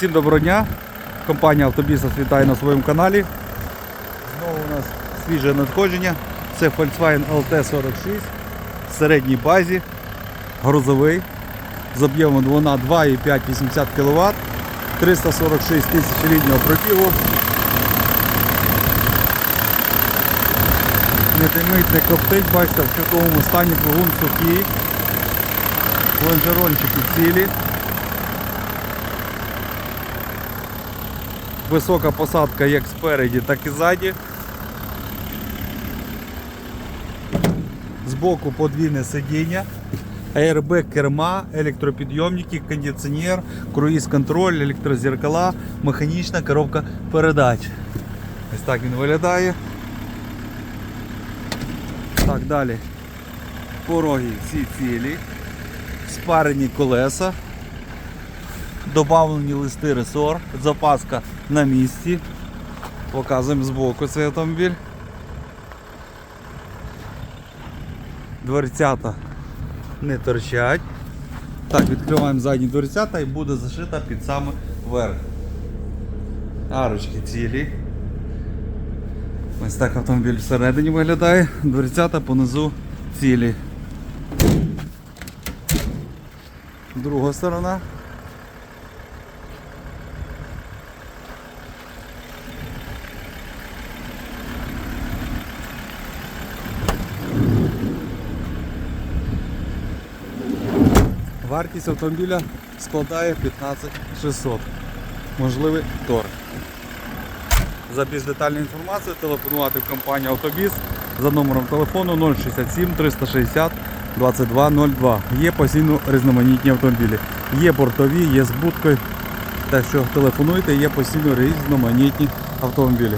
Всім доброго дня! Компанія Автобізнес вітає на своєму каналі. Знову у нас свіже надходження. Це Volkswagen LT46 в середній базі, грузовий з об'ємом двигуна 2,5 80 кВт, 346 тисяч літнього пробігу. Не не коптить, бачите, в чудовому стані двигун сухий, лонжерончики цілі. Висока посадка як спереді, так і ззаді. Збоку подвійне сидіння, аербек керма, електропідйомники, кондиціонер, круїз-контроль, електрозеркала, механічна коробка передач. Ось так він виглядає. Так, далі. Пороги всі цілі, спарені колеса. Добавлені листи ресор, запаска на місці. Показуємо збоку цей автомобіль. Дверцята не торчать. Так, відкриваємо задні дверцята і буде зашита під саме верх. Арочки цілі. Ось так автомобіль всередині виглядає, дверцята понизу цілі. Друга сторона. Вартість автомобіля складає 15 600. Можливий торг. За більш детальну інформацію телефонувати в компанію Автобіс за номером телефону 067 360 2202. Є постійно різноманітні автомобілі. Є бортові, є з будкою. Так що телефонуйте, є постійно різноманітні автомобілі.